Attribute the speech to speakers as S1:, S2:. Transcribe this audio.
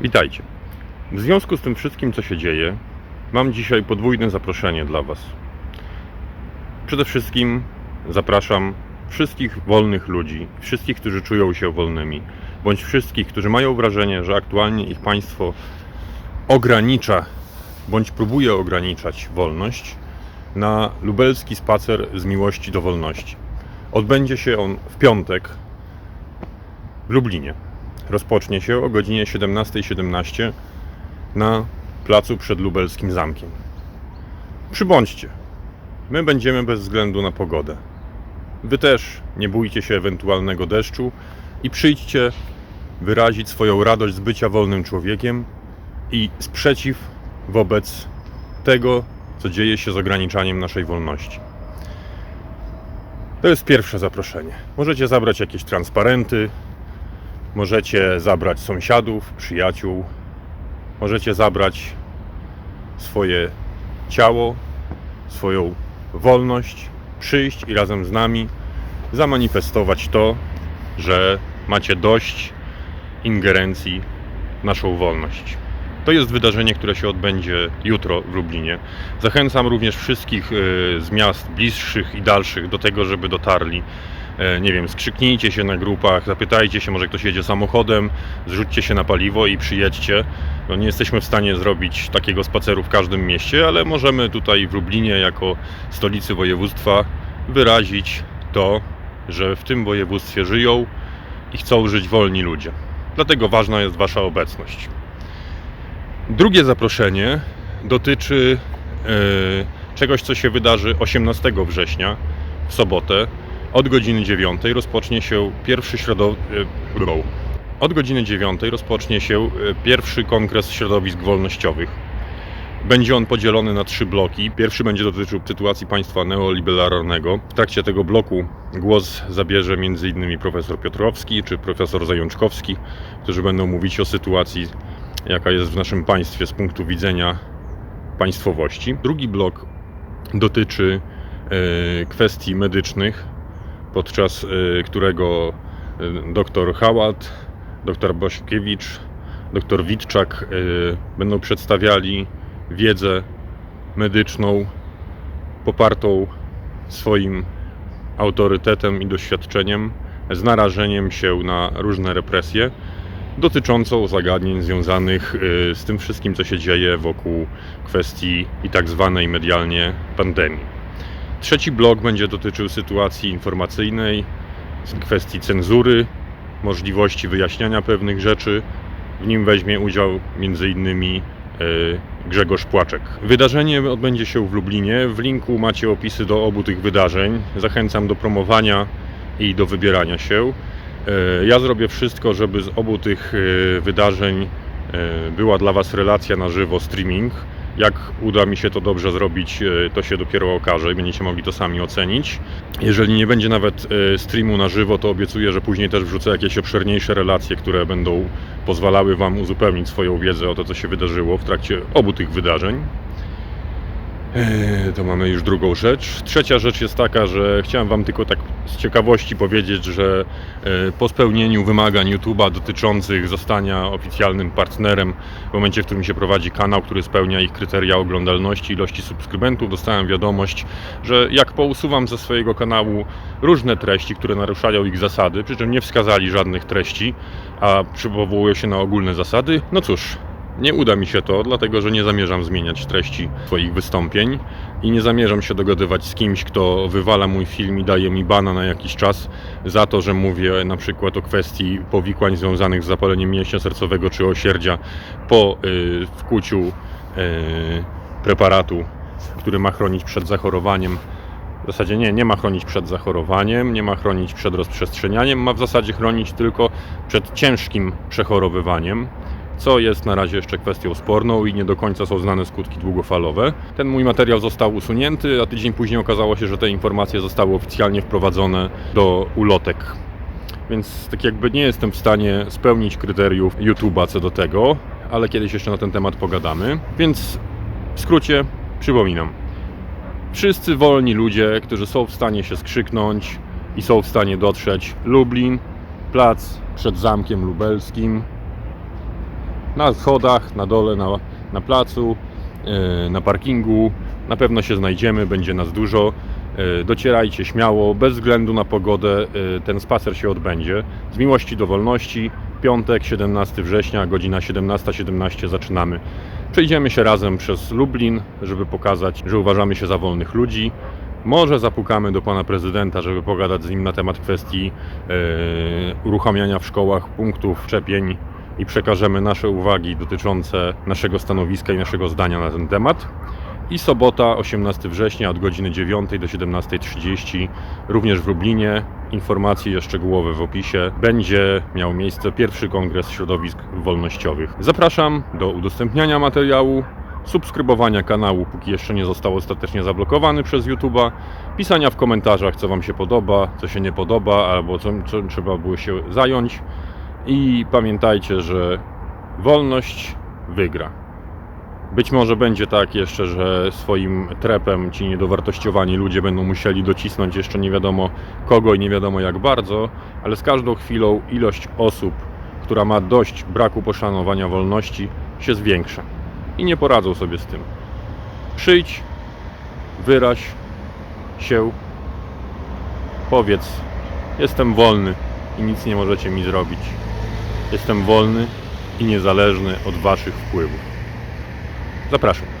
S1: Witajcie. W związku z tym wszystkim, co się dzieje, mam dzisiaj podwójne zaproszenie dla Was. Przede wszystkim zapraszam wszystkich wolnych ludzi, wszystkich, którzy czują się wolnymi, bądź wszystkich, którzy mają wrażenie, że aktualnie ich państwo ogranicza, bądź próbuje ograniczać wolność, na lubelski spacer z miłości do wolności. Odbędzie się on w piątek w Lublinie rozpocznie się o godzinie 17.17 na placu przed lubelskim zamkiem. Przybądźcie. My będziemy bez względu na pogodę. Wy też nie bójcie się ewentualnego deszczu i przyjdźcie wyrazić swoją radość z bycia wolnym człowiekiem i sprzeciw wobec tego, co dzieje się z ograniczaniem naszej wolności. To jest pierwsze zaproszenie. Możecie zabrać jakieś transparenty, Możecie zabrać sąsiadów, przyjaciół, możecie zabrać swoje ciało, swoją wolność, przyjść i razem z nami zamanifestować to, że macie dość ingerencji w naszą wolność. To jest wydarzenie, które się odbędzie jutro w Lublinie. Zachęcam również wszystkich y, z miast bliższych i dalszych do tego, żeby dotarli nie wiem, skrzyknijcie się na grupach, zapytajcie się, może ktoś jedzie samochodem, zrzućcie się na paliwo i przyjedźcie. No nie jesteśmy w stanie zrobić takiego spaceru w każdym mieście, ale możemy tutaj w Lublinie, jako stolicy województwa, wyrazić to, że w tym województwie żyją i chcą żyć wolni ludzie. Dlatego ważna jest Wasza obecność. Drugie zaproszenie dotyczy e, czegoś, co się wydarzy 18 września w sobotę od godziny 9 rozpocznie się pierwszy środow... e. Od godziny 9 rozpocznie się e, pierwszy kongres środowisk wolnościowych. Będzie on podzielony na trzy bloki. Pierwszy będzie dotyczył sytuacji państwa neoliberalnego. W trakcie tego bloku głos zabierze m.in. profesor Piotrowski czy profesor Zajączkowski, którzy będą mówić o sytuacji, jaka jest w naszym państwie z punktu widzenia państwowości. Drugi blok dotyczy e, kwestii medycznych, podczas y, którego y, dr Hałat, dr Bosikiewicz, dr Witczak y, będą przedstawiali wiedzę medyczną popartą swoim autorytetem i doświadczeniem, z narażeniem się na różne represje dotyczącą zagadnień związanych z tym wszystkim, co się dzieje wokół kwestii i tak zwanej medialnie pandemii. Trzeci blok będzie dotyczył sytuacji informacyjnej, kwestii cenzury, możliwości wyjaśniania pewnych rzeczy. W nim weźmie udział m.in. e, Grzegorz Płaczek. Wydarzenie odbędzie się w Lublinie. W linku macie opisy do obu tych wydarzeń. Zachęcam do promowania i do wybierania się. E, Ja zrobię wszystko, żeby z obu tych e, wydarzeń była dla Was relacja na żywo, streaming. Jak uda mi się to dobrze zrobić, e, to się dopiero okaże i będziecie mogli to sami ocenić. Jeżeli nie będzie nawet e, streamu na żywo, to obiecuję, że później też wrzucę jakieś obszerniejsze relacje, które będą pozwalały Wam uzupełnić swoją wiedzę o to, co się wydarzyło w trakcie obu tych wydarzeń. Eee, To mamy już drugą rzecz. Trzecia rzecz jest taka, że chciałem Wam tylko tak z ciekawości powiedzieć, że e, po spełnieniu wymagań YouTube'a dotyczących zostania oficjalnym partnerem w momencie, w którym się prowadzi kanał, który spełnia ich kryteria oglądalności, ilości subskrybentów, dostałem wiadomość, że jak pousuwam ze swojego kanału różne treści, które naruszają ich zasady, przy czym nie wskazali żadnych treści, a przywołują się na ogólne zasady, no cóż, nie uda mi się to, dlatego że nie zamierzam zmieniać treści swoich wystąpień i nie zamierzam się dogadywać z kimś, kto wywala mój film i daje mi bana na jakiś czas za to, że mówię na przykład o kwestii powikłań związanych z zapaleniem mięśnia sercowego czy osierdzia po y, wkuciu y, preparatu, który ma chronić przed zachorowaniem. W zasadzie nie, nie ma chronić przed zachorowaniem, nie ma chronić przed rozprzestrzenianiem, ma w zasadzie chronić tylko przed ciężkim przechorowywaniem co jest na razie jeszcze kwestią sporną i nie do końca są znane skutki długofalowe. Ten mój materiał został usunięty, a tydzień później okazało się, że te informacje zostały oficjalnie wprowadzone do ulotek. Więc tak jakby nie jestem w stanie spełnić kryteriów YouTube'a co do tego, ale kiedyś jeszcze na ten temat pogadamy. Więc w skrócie przypominam. Wszyscy wolni ludzie, którzy są w stanie się skrzyknąć i są w stanie dotrzeć. Lublin, plac przed Zamkiem Lubelskim, Na schodach, na dole, na, na placu, e, na parkingu. Na pewno się znajdziemy, będzie nas dużo. E, Docierajcie śmiało, bez względu na pogodę, e, ten spacer się odbędzie. Z miłości do wolności, piątek, 17 września, godzina 17.17 zaczynamy. Przejdziemy się razem przez Lublin, żeby pokazać, że uważamy się za wolnych ludzi. Może zapukamy do pana prezydenta, żeby pogadać z nim na temat kwestii e, uruchamiania w szkołach punktów szczepień i przekażemy nasze uwagi dotyczące naszego stanowiska i naszego zdania na ten temat. I sobota, 18 września od godziny 9 do 17.30, również w Lublinie. Informacje szczegółowe w opisie. Będzie miał miejsce pierwszy kongres środowisk wolnościowych. Zapraszam do udostępniania materiału, subskrybowania kanału, póki jeszcze nie został ostatecznie zablokowany przez YouTube'a, pisania w komentarzach, co Wam się podoba, co się nie podoba, albo co, co trzeba było się zająć. I pamiętajcie, że wolność wygra. Być może będzie tak jeszcze, że swoim trepem ci niedowartościowani ludzie będą musieli docisnąć jeszcze nie wiadomo kogo i nie wiadomo jak bardzo, ale z każdą chwilą ilość osób, która ma dość braku poszanowania wolności, się zwiększa. I nie poradzą sobie z tym. Przyjdź, wyraź się, powiedz: Jestem wolny i nic nie możecie mi zrobić. Jestem wolny i niezależny od waszych wpływów. Zapraszam.